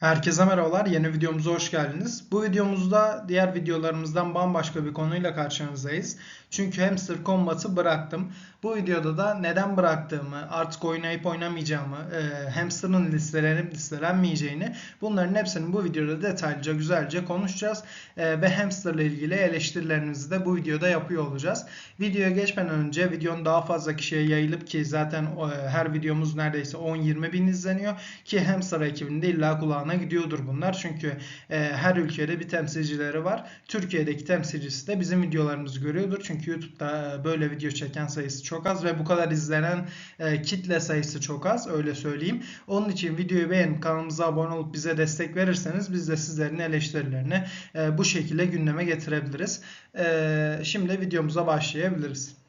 Herkese merhabalar. Yeni videomuza hoş geldiniz. Bu videomuzda diğer videolarımızdan bambaşka bir konuyla karşınızdayız. Çünkü Hamster Combat'ı bıraktım. Bu videoda da neden bıraktığımı, artık oynayıp oynamayacağımı, e, hamster'ın listelenip listelenmeyeceğini bunların hepsini bu videoda detaylıca güzelce konuşacağız. E, ve hamster ile ilgili eleştirilerimizi de bu videoda yapıyor olacağız. Videoya geçmeden önce videonun daha fazla kişiye yayılıp ki zaten e, her videomuz neredeyse 10-20 bin izleniyor ki hamster ekibinde illa kulağına gidiyordur bunlar. Çünkü e, her ülkede bir temsilcileri var. Türkiye'deki temsilcisi de bizim videolarımızı görüyordur. Çünkü YouTube'da e, böyle video çeken sayısı çok az ve bu kadar izlenen e, kitle sayısı çok az öyle söyleyeyim. Onun için videoyu beğenip kanalımıza abone olup bize destek verirseniz biz de sizlerin eleştirilerini e, bu şekilde gündeme getirebiliriz. E, şimdi videomuza başlayabiliriz.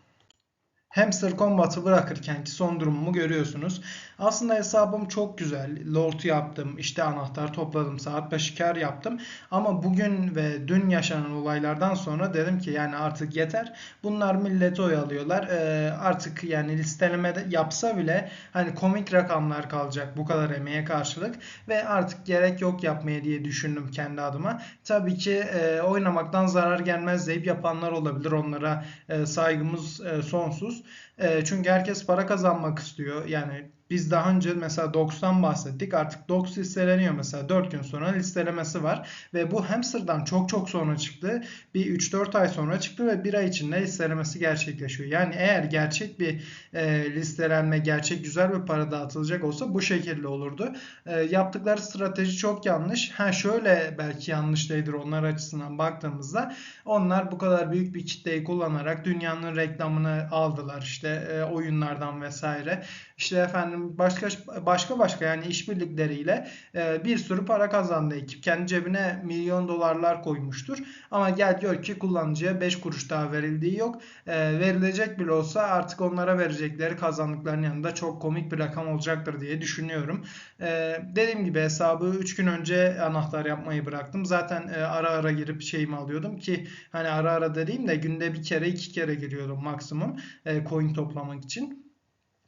Hamster Combat'ı bırakırkenki son durumumu görüyorsunuz. Aslında hesabım çok güzel. Lord yaptım, işte anahtar topladım, saat başı kar yaptım. Ama bugün ve dün yaşanan olaylardan sonra dedim ki yani artık yeter. Bunlar milleti oyalıyorlar. Ee, artık yani listeleme yapsa bile hani komik rakamlar kalacak bu kadar emeğe karşılık. Ve artık gerek yok yapmaya diye düşündüm kendi adıma. Tabii ki e, oynamaktan zarar gelmez deyip yapanlar olabilir. Onlara e, saygımız e, sonsuz. E, çünkü herkes para kazanmak istiyor. Yani biz daha önce mesela Docs'tan bahsettik. Artık Docs listeleniyor mesela 4 gün sonra listelemesi var. Ve bu Hamster'dan çok çok sonra çıktı. Bir 3-4 ay sonra çıktı ve bir ay içinde listelemesi gerçekleşiyor. Yani eğer gerçek bir e, listelenme, gerçek güzel bir para dağıtılacak olsa bu şekilde olurdu. E, yaptıkları strateji çok yanlış. Ha şöyle belki yanlış değildir onlar açısından baktığımızda. Onlar bu kadar büyük bir kitleyi kullanarak dünyanın reklamını aldılar. İşte e, oyunlardan vesaire. İşte efendim başka başka başka yani işbirlikleriyle e, bir sürü para kazandı ekip. Kendi cebine milyon dolarlar koymuştur. Ama gel gör ki kullanıcıya 5 kuruş daha verildiği yok. E, verilecek bile olsa artık onlara verecekleri kazandıklarının yanında çok komik bir rakam olacaktır diye düşünüyorum. E, dediğim gibi hesabı 3 gün önce anahtar yapmayı bıraktım. Zaten e, ara ara girip şeyimi alıyordum ki hani ara ara dediğim de günde bir kere iki kere giriyordum maksimum e, coin toplamak için.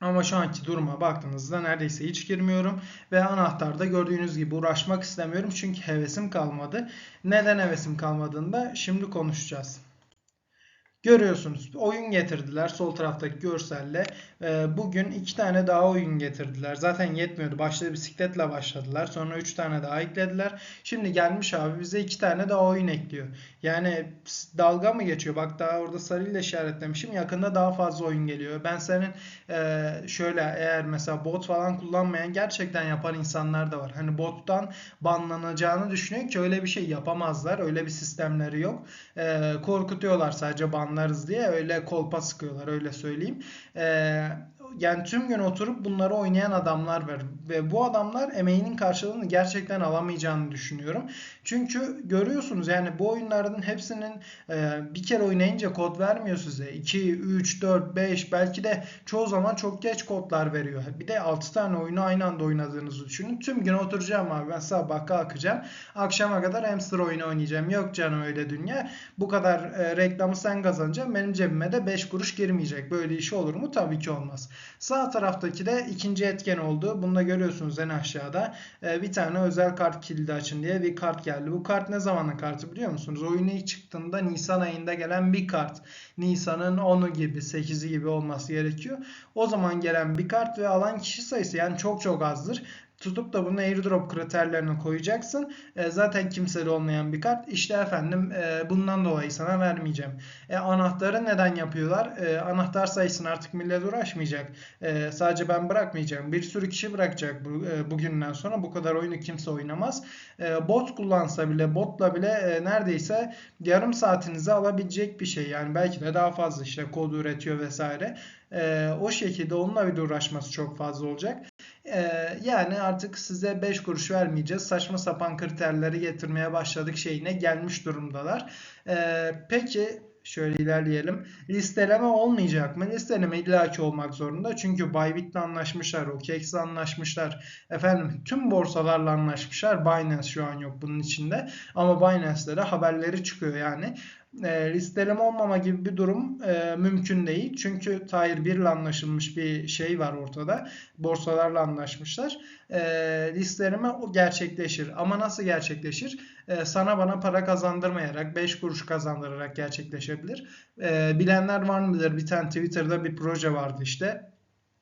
Ama şu anki duruma baktığınızda neredeyse hiç girmiyorum. Ve anahtarda gördüğünüz gibi uğraşmak istemiyorum. Çünkü hevesim kalmadı. Neden hevesim kalmadığını da şimdi konuşacağız. Görüyorsunuz oyun getirdiler sol taraftaki görselle. Ee, bugün iki tane daha oyun getirdiler. Zaten yetmiyordu. Başta bisikletle başladılar. Sonra üç tane daha eklediler. Şimdi gelmiş abi bize iki tane daha oyun ekliyor. Yani dalga mı geçiyor? Bak daha orada sarıyla işaretlemişim. Yakında daha fazla oyun geliyor. Ben senin e, şöyle eğer mesela bot falan kullanmayan gerçekten yapan insanlar da var. Hani bottan banlanacağını düşünüyor ki öyle bir şey yapamazlar. Öyle bir sistemleri yok. E, korkutuyorlar sadece ban anlarız diye öyle kolpa sıkıyorlar öyle söyleyeyim. Ee, yani tüm gün oturup bunları oynayan adamlar var. Ve bu adamlar emeğinin karşılığını gerçekten alamayacağını düşünüyorum. Çünkü görüyorsunuz yani bu oyunların hepsinin e, bir kere oynayınca kod vermiyor size. 2, 3, 4, 5 belki de çoğu zaman çok geç kodlar veriyor. Bir de 6 tane oyunu aynı anda oynadığınızı düşünün. Tüm gün oturacağım abi ben sabah kalkacağım. Akşama kadar hamster oyunu oynayacağım. Yok canım öyle dünya. Bu kadar e, reklamı sen kazanacaksın. Benim cebime de 5 kuruş girmeyecek. Böyle iş olur mu? Tabii ki olmaz. Sağ taraftaki de ikinci etken oldu. Bunu da görüyorsunuz en aşağıda. Ee, bir tane özel kart kilidi açın diye bir kart geldi. Bu kart ne zamanın kartı biliyor musunuz? Oyun ilk çıktığında Nisan ayında gelen bir kart. Nisan'ın 10'u gibi 8'i gibi olması gerekiyor. O zaman gelen bir kart ve alan kişi sayısı yani çok çok azdır tutup da bunu airdrop kriterlerine koyacaksın. E, zaten kimsede olmayan bir kart. İşte efendim e, bundan dolayı sana vermeyeceğim. E, anahtarı neden yapıyorlar? E, anahtar sayısını artık millet uğraşmayacak. E, sadece ben bırakmayacağım. Bir sürü kişi bırakacak bu, e, bugünden sonra. Bu kadar oyunu kimse oynamaz. E, bot kullansa bile botla bile e, neredeyse yarım saatinizi alabilecek bir şey. Yani belki de daha fazla işte kod üretiyor vesaire. E, o şekilde onunla bir uğraşması çok fazla olacak. Ee, yani artık size 5 kuruş vermeyeceğiz. Saçma sapan kriterleri getirmeye başladık şeyine gelmiş durumdalar. Ee, peki şöyle ilerleyelim. Listeleme olmayacak mı? Listeleme illaki olmak zorunda. Çünkü Bybit'le anlaşmışlar, OKEX'le anlaşmışlar. Efendim tüm borsalarla anlaşmışlar. Binance şu an yok bunun içinde. Ama Binance'de de haberleri çıkıyor yani. E, listeleme olmama gibi bir durum e, mümkün değil. Çünkü Tahir 1 ile anlaşılmış bir şey var ortada. Borsalarla anlaşmışlar. E, listeleme o gerçekleşir. Ama nasıl gerçekleşir? E, sana bana para kazandırmayarak, 5 kuruş kazandırarak gerçekleşebilir. E, bilenler var mıdır? Bir tane Twitter'da bir proje vardı işte.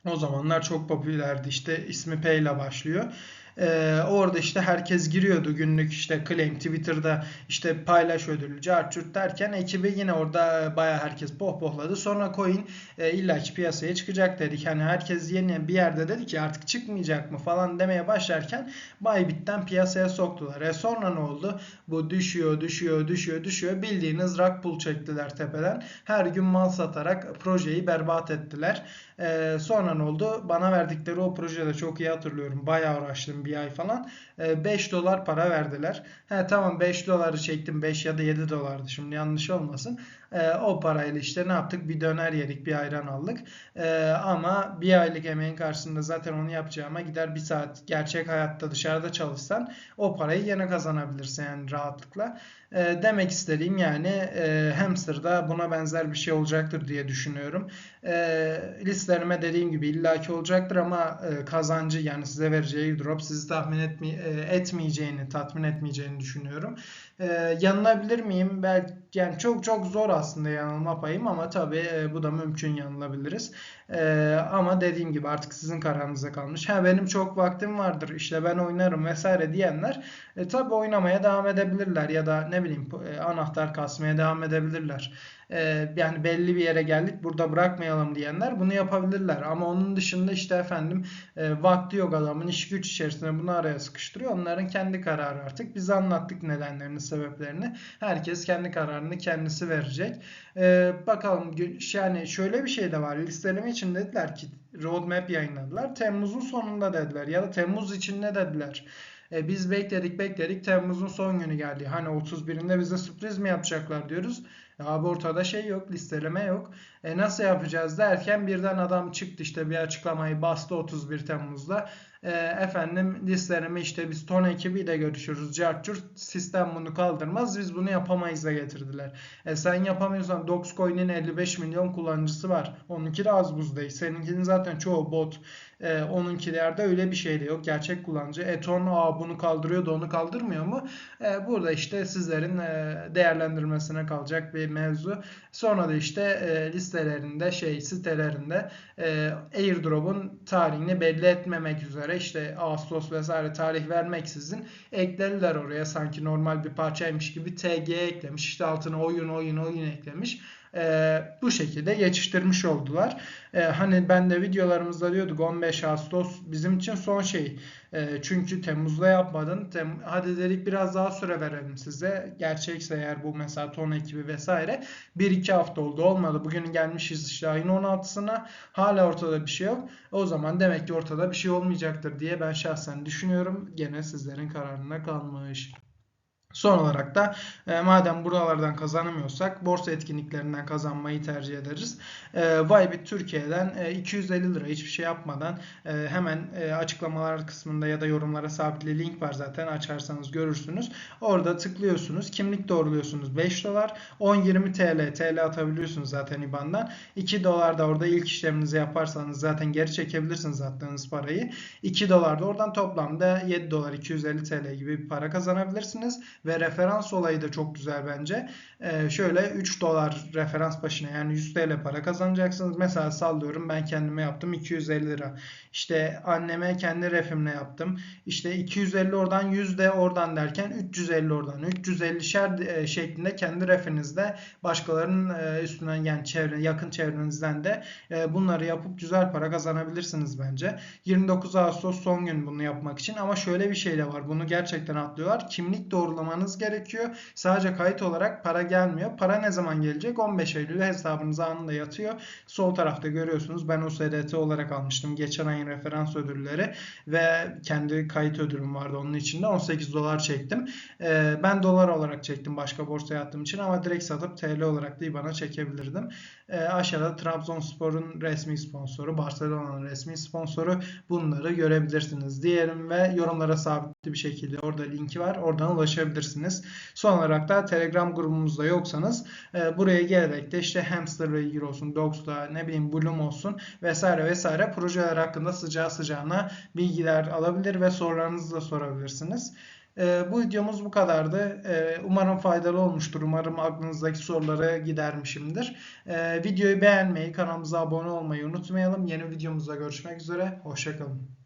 O zamanlar çok popülerdi işte ismi P ile başlıyor. Ee, orada işte herkes giriyordu günlük işte claim Twitter'da işte paylaş ödülü carçurt derken ekibi yine orada baya herkes pohpohladı. Sonra coin e, illaki piyasaya çıkacak dedik. Hani herkes yeni bir yerde dedi ki artık çıkmayacak mı falan demeye başlarken Bybit'ten piyasaya soktular. E sonra ne oldu? Bu düşüyor, düşüyor, düşüyor, düşüyor. Bildiğiniz rug pull çektiler tepeden. Her gün mal satarak projeyi berbat ettiler. E, sonra ne oldu? Bana verdikleri o projede çok iyi hatırlıyorum. Bayağı uğraştım bir ay falan. 5 e, dolar para verdiler. He tamam 5 doları çektim. 5 ya da 7 dolardı. Şimdi yanlış olmasın. E, o parayla işte ne yaptık? Bir döner yedik, bir ayran aldık. E, ama bir aylık emeğin karşısında zaten onu yapacağıma gider bir saat gerçek hayatta dışarıda çalışsan o parayı yine kazanabilirsin yani rahatlıkla. E, demek istediğim yani e, Hamster'da buna benzer bir şey olacaktır diye düşünüyorum. E, listelerime dediğim gibi illaki olacaktır ama e, kazancı yani size vereceği drop sizi tahmin etme, etmeyeceğini, tatmin etmeyeceğini düşünüyorum. E, yanılabilir miyim? Belki yani çok çok zor aslında yanılma payım ama tabii e, bu da mümkün yanılabiliriz. E, ama dediğim gibi artık sizin kararınıza kalmış. Ha benim çok vaktim vardır işte ben oynarım vesaire diyenler e, tabii oynamaya devam edebilirler ya da ne bileyim e, anahtar kasmaya devam edebilirler. E, yani belli bir yere geldik burada bırakmayalım diyenler bunu yapabilirler. Ama onun dışında işte efendim e, vakti yok adamın iş güç içerisinde bunu araya sıkıştırıyor. Onların kendi kararı artık. Biz anlattık nedenlerini, sebeplerini. Herkes kendi kararını kendisi verecek. E, bakalım yani şöyle bir şey de var. Listeleme için dediler ki roadmap yayınladılar. Temmuz'un sonunda dediler ya da Temmuz içinde dediler. E, biz bekledik bekledik Temmuz'un son günü geldi. Hani 31'inde bize sürpriz mi yapacaklar diyoruz. Abi ortada şey yok, listeleme yok. E nasıl yapacağız derken birden adam çıktı işte bir açıklamayı bastı 31 Temmuz'da. E, efendim listeleme işte biz ton ekibiyle görüşürüz. Cartçurt sistem bunu kaldırmaz. Biz bunu yapamayız da getirdiler. E sen yapamıyorsan Dogecoin'in 55 milyon kullanıcısı var. Onunki de az buz değil. Seninkinin zaten çoğu bot. E, onunkilerde öyle bir şey de yok. Gerçek kullanıcı. Eton aa bunu kaldırıyor da onu kaldırmıyor mu? E, burada işte sizlerin e, değerlendirmesine kalacak bir mevzu. Sonra da işte e, listelerinde şey sitelerinde e, airdrop'un tarihini belli etmemek üzere işte Ağustos vesaire tarih vermeksizin eklediler oraya sanki normal bir parçaymış gibi TG eklemiş. İşte altına oyun oyun oyun eklemiş e, bu şekilde geçiştirmiş oldular. E, hani ben de videolarımızda diyorduk 15 Ağustos bizim için son şey. E, çünkü Temmuz'da yapmadın. Tem hadi dedik biraz daha süre verelim size. Gerçekse eğer bu mesela ton ekibi vesaire 1-2 hafta oldu olmadı. Bugün gelmişiz işte ayın 16'sına hala ortada bir şey yok. O zaman demek ki ortada bir şey olmayacaktır diye ben şahsen düşünüyorum. Gene sizlerin kararına kalmış. Son olarak da e, madem buralardan kazanamıyorsak borsa etkinliklerinden kazanmayı tercih ederiz. E, Bybit Türkiye'den e, 250 lira hiçbir şey yapmadan e, hemen e, açıklamalar kısmında ya da yorumlara sabitli link var zaten açarsanız görürsünüz. Orada tıklıyorsunuz. Kimlik doğruluyorsunuz 5 dolar. 10-20 TL TL atabiliyorsunuz zaten IBAN'dan. 2 dolar da orada ilk işleminizi yaparsanız zaten geri çekebilirsiniz attığınız parayı. 2 dolar da oradan toplamda 7 dolar 250 TL gibi bir para kazanabilirsiniz ve referans olayı da çok güzel bence. Ee, şöyle 3 dolar referans başına yani 100 TL para kazanacaksınız. Mesela sallıyorum ben kendime yaptım 250 lira. İşte anneme kendi refimle yaptım. İşte 250 oradan 100 de oradan derken 350 oradan. 350 şer e, şeklinde kendi refinizde başkalarının e, üstünden yani çevre, yakın çevrenizden de e, bunları yapıp güzel para kazanabilirsiniz bence. 29 Ağustos son gün bunu yapmak için ama şöyle bir şey de var. Bunu gerçekten atlıyorlar. Kimlik doğrulamanız gerekiyor. Sadece kayıt olarak para gelmiyor. Para ne zaman gelecek? 15 Eylül'e hesabınıza anında yatıyor. Sol tarafta görüyorsunuz. Ben o SDT olarak almıştım. Geçen ayın referans ödülleri ve kendi kayıt ödülüm vardı onun içinde. 18 dolar çektim. Ee, ben dolar olarak çektim başka borsaya attığım için ama direkt satıp TL olarak da bana çekebilirdim. E, aşağıda Trabzonspor'un resmi sponsoru, Barcelona'nın resmi sponsoru bunları görebilirsiniz diyelim ve yorumlara sabitli bir şekilde orada linki var. Oradan ulaşabilirsiniz. Son olarak da Telegram grubumuzda yoksanız e, buraya gelerek de işte hamsterla ilgili olsun, Dogs'la ne bileyim Bloom olsun vesaire vesaire projeler hakkında sıcağı sıcağına bilgiler alabilir ve sorularınızı da sorabilirsiniz. Ee, bu videomuz bu kadardı. Ee, umarım faydalı olmuştur. Umarım aklınızdaki soruları gidermişimdir. Ee, videoyu beğenmeyi, kanalımıza abone olmayı unutmayalım. Yeni videomuzda görüşmek üzere. Hoşçakalın.